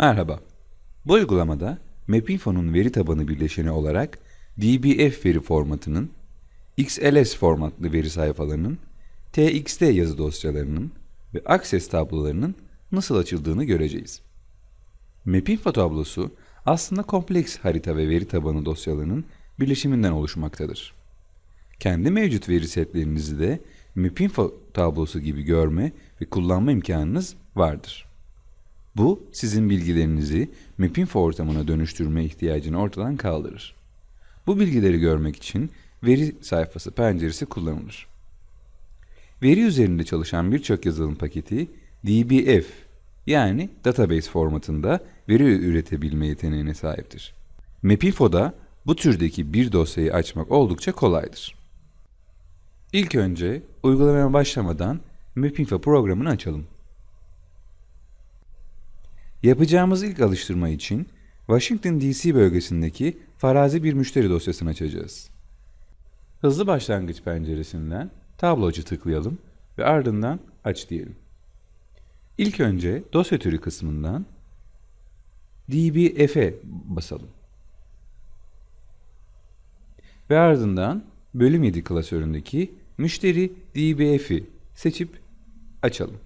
Merhaba. Bu uygulamada Mapinfo'nun veri tabanı birleşeni olarak DBF veri formatının, XLS formatlı veri sayfalarının, TXT yazı dosyalarının ve Access tablolarının nasıl açıldığını göreceğiz. Mapinfo tablosu aslında kompleks harita ve veri tabanı dosyalarının birleşiminden oluşmaktadır. Kendi mevcut veri setlerinizi de Mapinfo tablosu gibi görme ve kullanma imkanınız vardır. Bu sizin bilgilerinizi Mapinfo ortamına dönüştürme ihtiyacını ortadan kaldırır. Bu bilgileri görmek için veri sayfası penceresi kullanılır. Veri üzerinde çalışan birçok yazılım paketi DBF yani database formatında veri üretebilme yeteneğine sahiptir. Mapinfo'da bu türdeki bir dosyayı açmak oldukça kolaydır. İlk önce uygulamaya başlamadan Mapinfo programını açalım. Yapacağımız ilk alıştırma için Washington DC bölgesindeki farazi bir müşteri dosyasını açacağız. Hızlı başlangıç penceresinden tablocu tıklayalım ve ardından aç diyelim. İlk önce dosya türü kısmından dbf'e basalım. Ve ardından bölüm 7 klasöründeki müşteri dbf'i seçip açalım.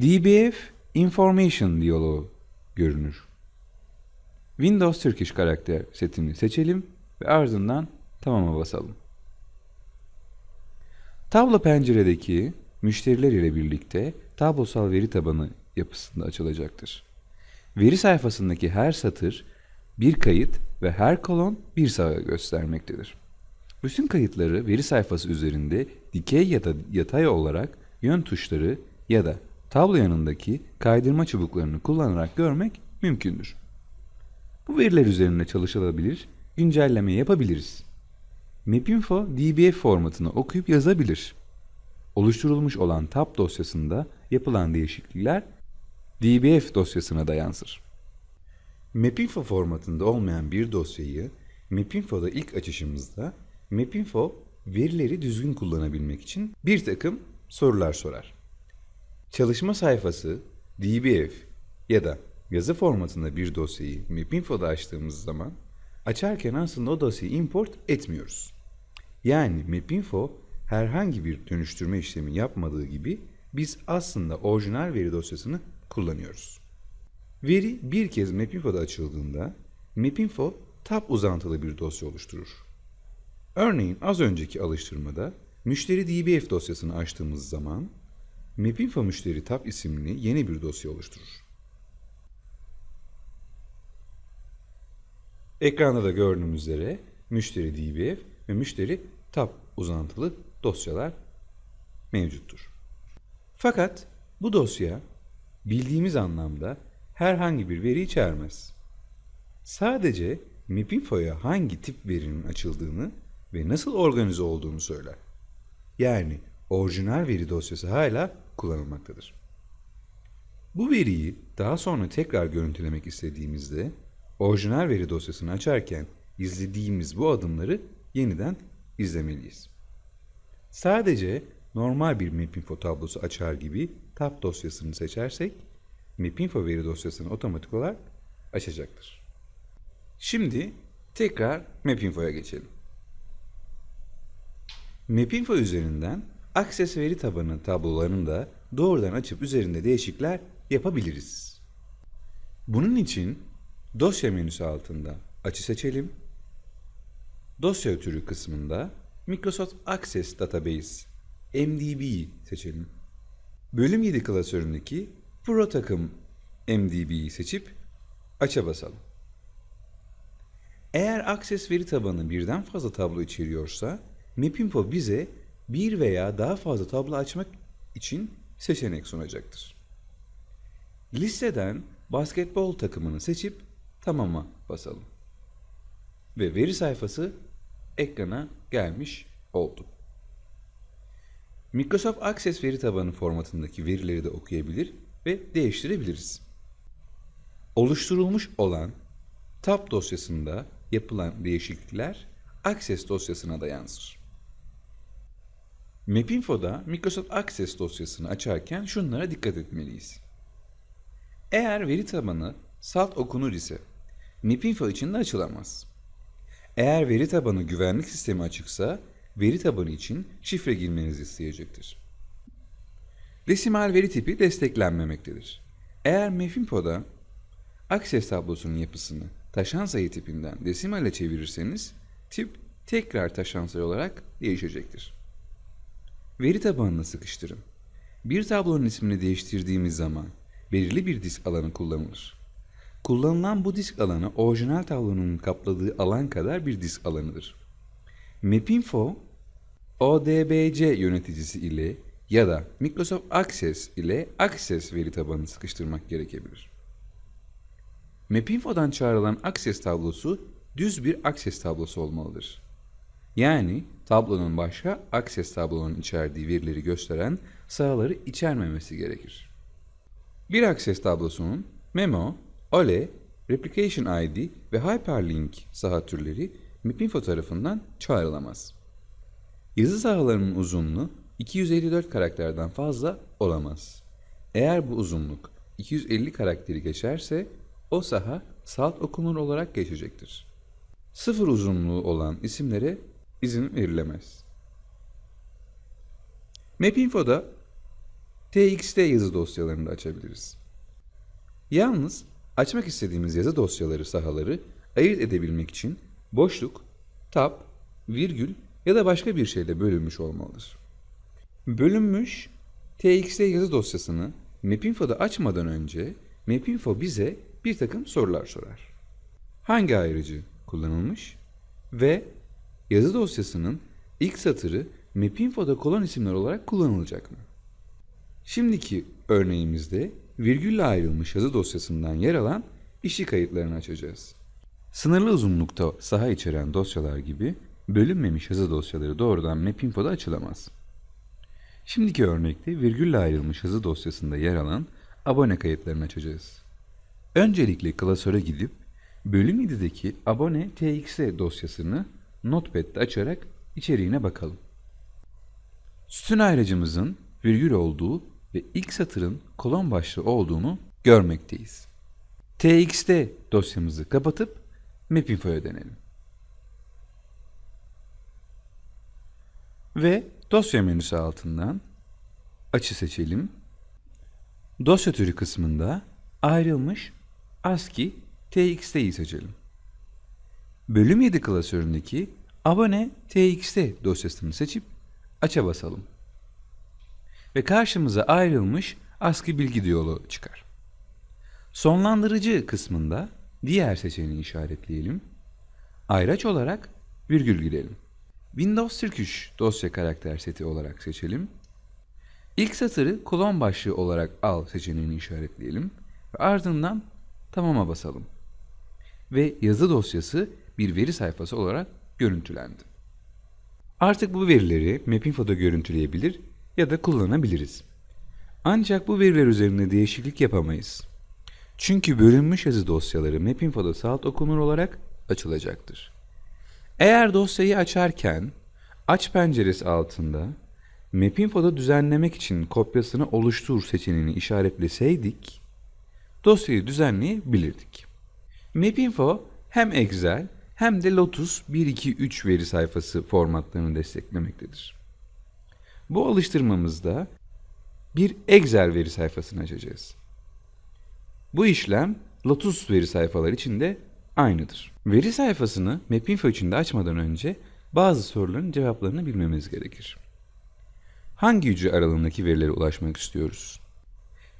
dbf Information diyaloğu görünür. Windows Turkish karakter setini seçelim ve ardından tamama basalım. Tablo penceredeki müşteriler ile birlikte tablosal veri tabanı yapısında açılacaktır. Veri sayfasındaki her satır bir kayıt ve her kolon bir sağı göstermektedir. Bütün kayıtları veri sayfası üzerinde dikey ya da yatay olarak yön tuşları ya da tablo yanındaki kaydırma çubuklarını kullanarak görmek mümkündür. Bu veriler üzerinde çalışılabilir, güncelleme yapabiliriz. Mapinfo DBF formatını okuyup yazabilir. Oluşturulmuş olan tab dosyasında yapılan değişiklikler DBF dosyasına da yansır. Mapinfo formatında olmayan bir dosyayı Mapinfo'da ilk açışımızda Mapinfo verileri düzgün kullanabilmek için bir takım sorular sorar. Çalışma sayfası DBF ya da yazı formatında bir dosyayı Mapinfo'da açtığımız zaman açarken aslında o dosyayı import etmiyoruz. Yani Mapinfo herhangi bir dönüştürme işlemi yapmadığı gibi biz aslında orijinal veri dosyasını kullanıyoruz. Veri bir kez Mapinfo'da açıldığında Mapinfo tab uzantılı bir dosya oluşturur. Örneğin az önceki alıştırmada müşteri DBF dosyasını açtığımız zaman Mapinfo müşteri tab isimli yeni bir dosya oluşturur. Ekranda da gördüğünüz üzere müşteri DBF ve müşteri tab uzantılı dosyalar mevcuttur. Fakat bu dosya bildiğimiz anlamda herhangi bir veri içermez. Sadece Mapinfo'ya hangi tip verinin açıldığını ve nasıl organize olduğunu söyler. Yani orijinal veri dosyası hala kullanılmaktadır. Bu veriyi daha sonra tekrar görüntülemek istediğimizde orijinal veri dosyasını açarken izlediğimiz bu adımları yeniden izlemeliyiz. Sadece normal bir Mapinfo tablosu açar gibi tab dosyasını seçersek Mapinfo veri dosyasını otomatik olarak açacaktır. Şimdi tekrar Mapinfo'ya geçelim. Mapinfo üzerinden Access veri tabanı tablolarını da doğrudan açıp üzerinde değişiklikler yapabiliriz. Bunun için dosya menüsü altında açı seçelim. Dosya türü kısmında Microsoft Access Database MDB seçelim. Bölüm 7 klasöründeki Pro takım MDB'yi seçip aça basalım. Eğer Access veri tabanı birden fazla tablo içeriyorsa Mapinfo bize bir veya daha fazla tablo açmak için seçenek sunacaktır. Listeden basketbol takımını seçip tamama basalım. Ve veri sayfası ekrana gelmiş oldu. Microsoft Access veri tabanı formatındaki verileri de okuyabilir ve değiştirebiliriz. Oluşturulmuş olan tab dosyasında yapılan değişiklikler Access dosyasına da yansır. Mapinfo'da Microsoft Access dosyasını açarken şunlara dikkat etmeliyiz. Eğer veri tabanı salt okunur ise MIPINFO için de açılamaz. Eğer veri tabanı güvenlik sistemi açıksa veri tabanı için şifre girmenizi isteyecektir. Desimal veri tipi desteklenmemektedir. Eğer MIPINFO'da Access tablosunun yapısını taşan sayı tipinden desimale çevirirseniz tip tekrar taşan sayı olarak değişecektir. Veri tabanını sıkıştırın. Bir tablonun ismini değiştirdiğimiz zaman belirli bir disk alanı kullanılır. Kullanılan bu disk alanı orijinal tablonun kapladığı alan kadar bir disk alanıdır. Mapinfo, ODBC yöneticisi ile ya da Microsoft Access ile Access veri tabanını sıkıştırmak gerekebilir. Mapinfo'dan çağrılan Access tablosu düz bir Access tablosu olmalıdır. Yani tablonun başka Access tablonun içerdiği verileri gösteren sahaları içermemesi gerekir. Bir Access tablosunun Memo, OLE, Replication ID ve Hyperlink saha türleri Mapinfo tarafından çağrılamaz. Yazı sahalarının uzunluğu 254 karakterden fazla olamaz. Eğer bu uzunluk 250 karakteri geçerse o saha salt okunur olarak geçecektir. Sıfır uzunluğu olan isimlere izin verilemez. Mapinfo'da TXT yazı dosyalarını da açabiliriz. Yalnız açmak istediğimiz yazı dosyaları sahaları ayırt edebilmek için boşluk, tab, virgül ya da başka bir şeyle bölünmüş olmalıdır. Bölünmüş TXT yazı dosyasını Mapinfo'da açmadan önce Mapinfo bize bir takım sorular sorar. Hangi ayrıcı kullanılmış ve yazı dosyasının ilk satırı Mapinfo'da kolon isimler olarak kullanılacak mı? Şimdiki örneğimizde virgülle ayrılmış yazı dosyasından yer alan işi kayıtlarını açacağız. Sınırlı uzunlukta saha içeren dosyalar gibi bölünmemiş yazı dosyaları doğrudan Mapinfo'da açılamaz. Şimdiki örnekte virgülle ayrılmış yazı dosyasında yer alan abone kayıtlarını açacağız. Öncelikle klasöre gidip bölüm 7'deki abone tx dosyasını Notepad'de açarak içeriğine bakalım. Sütun ayracımızın virgül olduğu ve ilk satırın kolon başlığı olduğunu görmekteyiz. txt dosyamızı kapatıp Mapinfo'ya dönelim. Ve dosya menüsü altından açı seçelim. Dosya türü kısmında ayrılmış ASCII TXT'yi seçelim. Bölüm 7 klasöründeki abone TXT dosyasını seçip aça basalım. Ve karşımıza ayrılmış ASCII bilgi diyaloğu çıkar. Sonlandırıcı kısmında diğer seçeneği işaretleyelim. Ayraç olarak virgül girelim. Windows 3 dosya karakter seti olarak seçelim. İlk satırı kolon başlığı olarak al seçeneğini işaretleyelim ve ardından tamama basalım. Ve yazı dosyası bir veri sayfası olarak görüntülendi. Artık bu verileri Mapinfo'da görüntüleyebilir ya da kullanabiliriz. Ancak bu veriler üzerinde değişiklik yapamayız. Çünkü bölünmüş yazı dosyaları Mapinfo'da salt okunur olarak açılacaktır. Eğer dosyayı açarken aç penceresi altında Mapinfo'da düzenlemek için kopyasını oluştur seçeneğini işaretleseydik dosyayı düzenleyebilirdik. Mapinfo hem Excel hem de Lotus 123 veri sayfası formatlarını desteklemektedir. Bu alıştırmamızda bir Excel veri sayfasını açacağız. Bu işlem Lotus veri sayfaları için de aynıdır. Veri sayfasını Mapinfo için de açmadan önce bazı soruların cevaplarını bilmemiz gerekir. Hangi hücre aralığındaki verilere ulaşmak istiyoruz?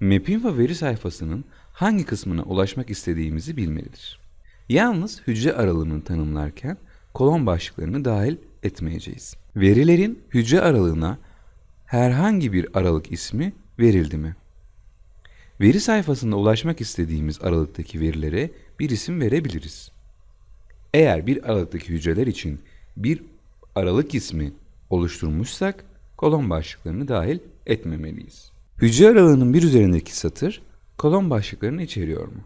Mapinfo veri sayfasının hangi kısmına ulaşmak istediğimizi bilmelidir. Yalnız hücre aralığını tanımlarken kolon başlıklarını dahil etmeyeceğiz. Verilerin hücre aralığına herhangi bir aralık ismi verildi mi? Veri sayfasında ulaşmak istediğimiz aralıktaki verilere bir isim verebiliriz. Eğer bir aralıktaki hücreler için bir aralık ismi oluşturmuşsak kolon başlıklarını dahil etmemeliyiz. Hücre aralığının bir üzerindeki satır kolon başlıklarını içeriyor mu?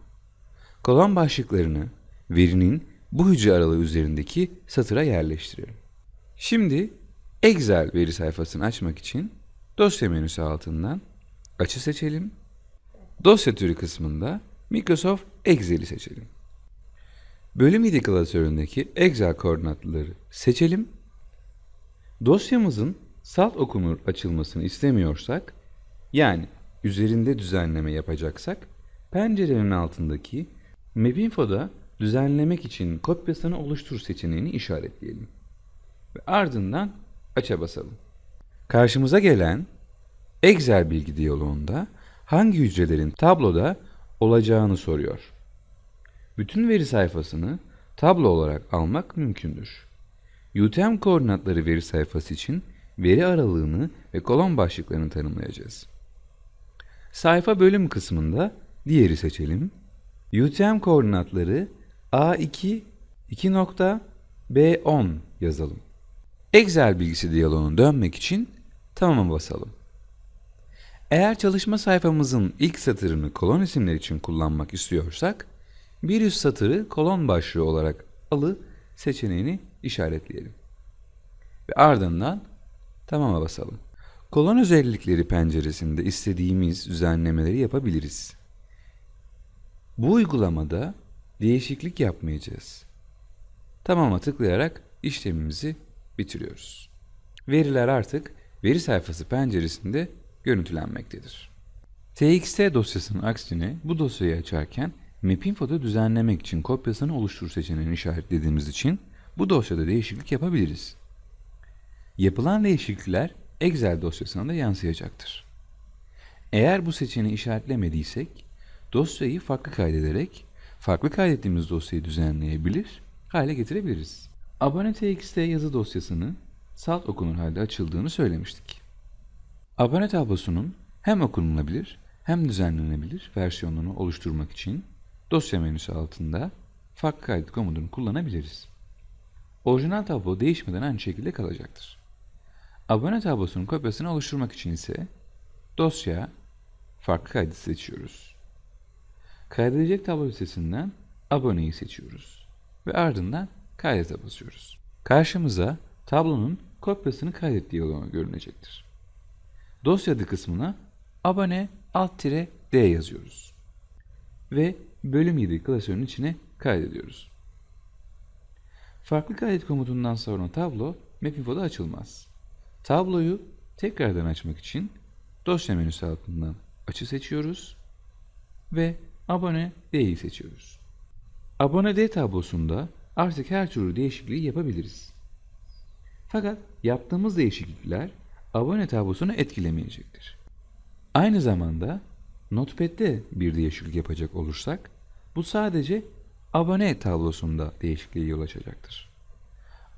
Kolon başlıklarını verinin bu hücre aralığı üzerindeki satıra yerleştirelim. Şimdi Excel veri sayfasını açmak için dosya menüsü altından açı seçelim Dosya türü kısmında Microsoft Excel'i seçelim. Bölüm idi klasöründeki Excel koordinatları seçelim. Dosyamızın salt okunur açılmasını istemiyorsak, yani üzerinde düzenleme yapacaksak, pencerenin altındaki Mapinfo'da düzenlemek için kopyasını oluştur seçeneğini işaretleyelim. Ve ardından aça basalım. Karşımıza gelen Excel bilgi diyaloğunda hangi hücrelerin tabloda olacağını soruyor. Bütün veri sayfasını tablo olarak almak mümkündür. UTM koordinatları veri sayfası için veri aralığını ve kolon başlıklarını tanımlayacağız. Sayfa bölüm kısmında diğeri seçelim. UTM koordinatları A2 2 nokta B10 yazalım. Excel bilgisi diyaloğuna dönmek için tamama basalım. Eğer çalışma sayfamızın ilk satırını kolon isimler için kullanmak istiyorsak, bir üst satırı kolon başlığı olarak alı seçeneğini işaretleyelim. Ve ardından tamama basalım. Kolon özellikleri penceresinde istediğimiz düzenlemeleri yapabiliriz. Bu uygulamada değişiklik yapmayacağız. Tamama tıklayarak işlemimizi bitiriyoruz. Veriler artık veri sayfası penceresinde görüntülenmektedir. TXT dosyasının aksine bu dosyayı açarken Mapinfo'da düzenlemek için kopyasını oluştur seçeneğini işaretlediğimiz için bu dosyada değişiklik yapabiliriz. Yapılan değişiklikler Excel dosyasına da yansıyacaktır. Eğer bu seçeneği işaretlemediysek dosyayı farklı kaydederek farklı kaydettiğimiz dosyayı düzenleyebilir, hale getirebiliriz. Abone TXT yazı dosyasını salt okunur halde açıldığını söylemiştik. Abone tablosunun hem okunulabilir hem düzenlenebilir versiyonunu oluşturmak için dosya menüsü altında farklı kaydet komutunu kullanabiliriz. Orijinal tablo değişmeden aynı şekilde kalacaktır. Abone tablosunun kopyasını oluşturmak için ise dosya farklı kaydı seçiyoruz. Kaydedecek tablo listesinden aboneyi seçiyoruz ve ardından kaydete basıyoruz. Karşımıza tablonun kopyasını kaydet diyaloğu görünecektir. Dosya kısmına abone alt D yazıyoruz. Ve bölüm 7 klasörün içine kaydediyoruz. Farklı kaydet komutundan sonra tablo Mapinfo'da açılmaz. Tabloyu tekrardan açmak için dosya menüsü altından açı seçiyoruz ve abone D'yi seçiyoruz. Abone D tablosunda artık her türlü değişikliği yapabiliriz. Fakat yaptığımız değişiklikler abone tablosunu etkilemeyecektir. Aynı zamanda Notepad'de bir değişiklik yapacak olursak bu sadece abone tablosunda değişikliğe yol açacaktır.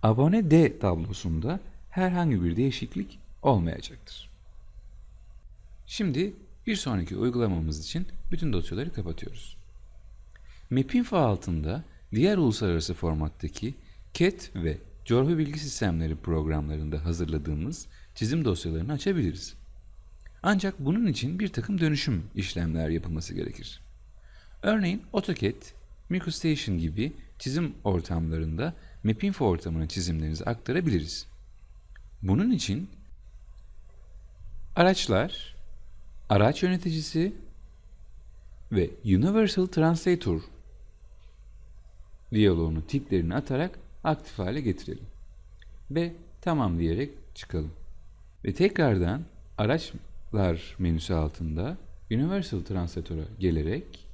Abone D tablosunda herhangi bir değişiklik olmayacaktır. Şimdi bir sonraki uygulamamız için bütün dosyaları kapatıyoruz. Mapinfo altında diğer uluslararası formattaki CAT ve coğrafya bilgi sistemleri programlarında hazırladığımız çizim dosyalarını açabiliriz. Ancak bunun için bir takım dönüşüm işlemler yapılması gerekir. Örneğin AutoCAD, MicroStation gibi çizim ortamlarında Mapinfo ortamına çizimlerinizi aktarabiliriz. Bunun için araçlar, araç yöneticisi ve Universal Translator diyaloğunu tiplerini atarak aktif hale getirelim. Ve tamam diyerek çıkalım. Ve tekrardan araçlar menüsü altında Universal Translator'a gelerek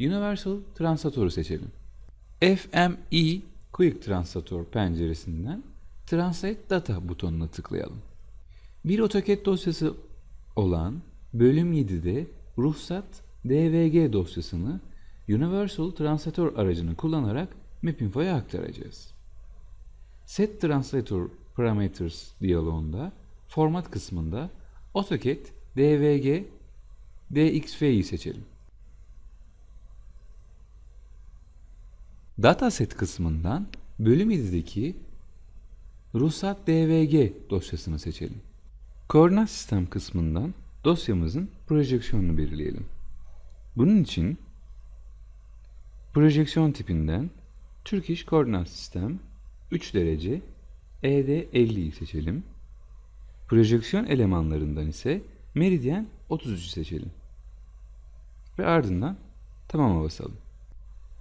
Universal Translator'u seçelim. FME Quick Translator penceresinden Translate Data butonuna tıklayalım. Bir AutoCAD dosyası olan bölüm 7'de ruhsat DVG dosyasını Universal Translator aracını kullanarak Mapinfo'ya aktaracağız. Set Translator Parameters diyaloğunda format kısmında AutoCAD DVG DXF'yi seçelim. Dataset kısmından bölüm 7'deki ruhsat DVG dosyasını seçelim. Koordinat sistem kısmından dosyamızın projeksiyonunu belirleyelim. Bunun için projeksiyon tipinden Türk İş Koordinat Sistem 3 derece ED50'yi seçelim. Projeksiyon elemanlarından ise Meridyen 33'ü seçelim. ve ardından tamama basalım.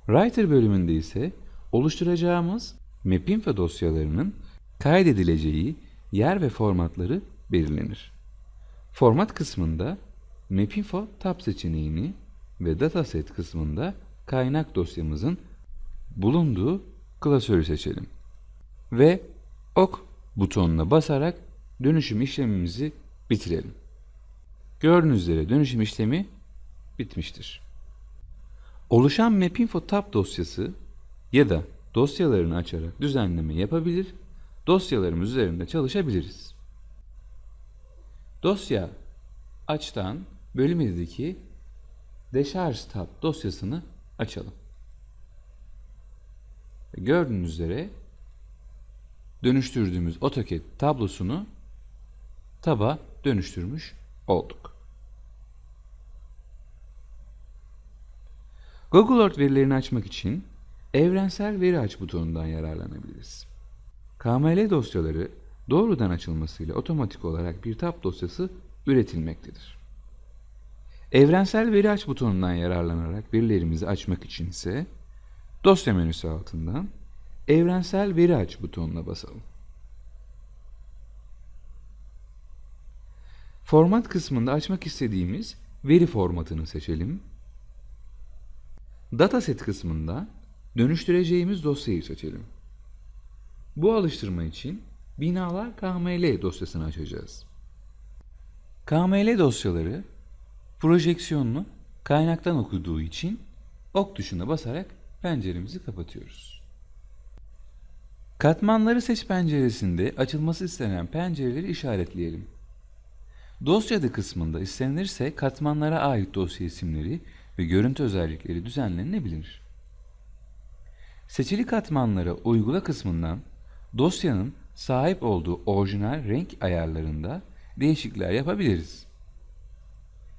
Writer bölümünde ise oluşturacağımız Mapinfo dosyalarının kaydedileceği yer ve formatları belirlenir. Format kısmında Mapinfo tab seçeneğini ve Dataset kısmında kaynak dosyamızın bulunduğu klasörü seçelim. Ve ok butonuna basarak dönüşüm işlemimizi bitirelim. Gördüğünüz üzere dönüşüm işlemi bitmiştir. Oluşan Mapinfo tab dosyası ya da dosyalarını açarak düzenleme yapabilir, dosyalarımız üzerinde çalışabiliriz. Dosya açtan bölüm 7'deki Deşarj tab dosyasını açalım. Gördüğünüz üzere dönüştürdüğümüz AutoCAD tablosunu taba dönüştürmüş olduk. Google Earth verilerini açmak için evrensel veri aç butonundan yararlanabiliriz. KML dosyaları doğrudan açılmasıyla otomatik olarak bir tab dosyası üretilmektedir. Evrensel veri aç butonundan yararlanarak verilerimizi açmak için ise dosya menüsü altından evrensel veri aç butonuna basalım. Format kısmında açmak istediğimiz veri formatını seçelim. Dataset kısmında dönüştüreceğimiz dosyayı seçelim. Bu alıştırma için binalar KML dosyasını açacağız. KML dosyaları projeksiyonunu kaynaktan okuduğu için ok tuşuna basarak penceremizi kapatıyoruz. Katmanları seç penceresinde açılması istenen pencereleri işaretleyelim. Dosyada kısmında istenilirse katmanlara ait dosya isimleri ve görüntü özellikleri düzenlenebilir. Seçili katmanlara uygula kısmından dosyanın sahip olduğu orijinal renk ayarlarında değişiklikler yapabiliriz.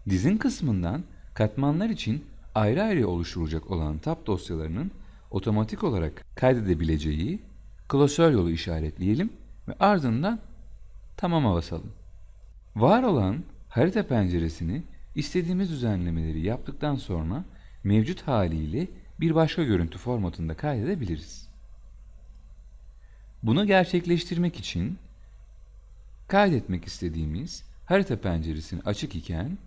Dizin kısmından katmanlar için ayrı ayrı oluşturulacak olan tab dosyalarının otomatik olarak kaydedebileceği klasör yolu işaretleyelim ve ardından tamama basalım. Var olan harita penceresini istediğimiz düzenlemeleri yaptıktan sonra mevcut haliyle bir başka görüntü formatında kaydedebiliriz. Bunu gerçekleştirmek için kaydetmek istediğimiz harita penceresini açık iken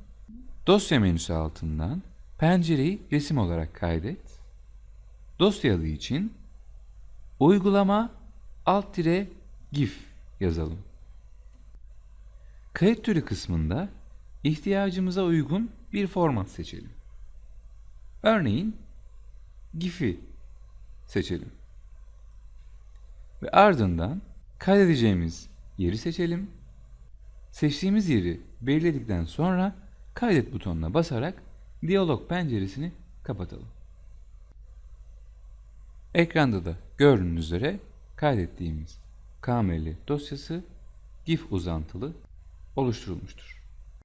dosya menüsü altından pencereyi resim olarak kaydet. Dosya adı için uygulama alt tire gif yazalım. Kayıt türü kısmında ihtiyacımıza uygun bir format seçelim. Örneğin GIF'i seçelim. Ve ardından kaydedeceğimiz yeri seçelim. Seçtiğimiz yeri belirledikten sonra kaydet butonuna basarak diyalog penceresini kapatalım. Ekranda da gördüğünüz üzere kaydettiğimiz KML dosyası GIF uzantılı oluşturulmuştur.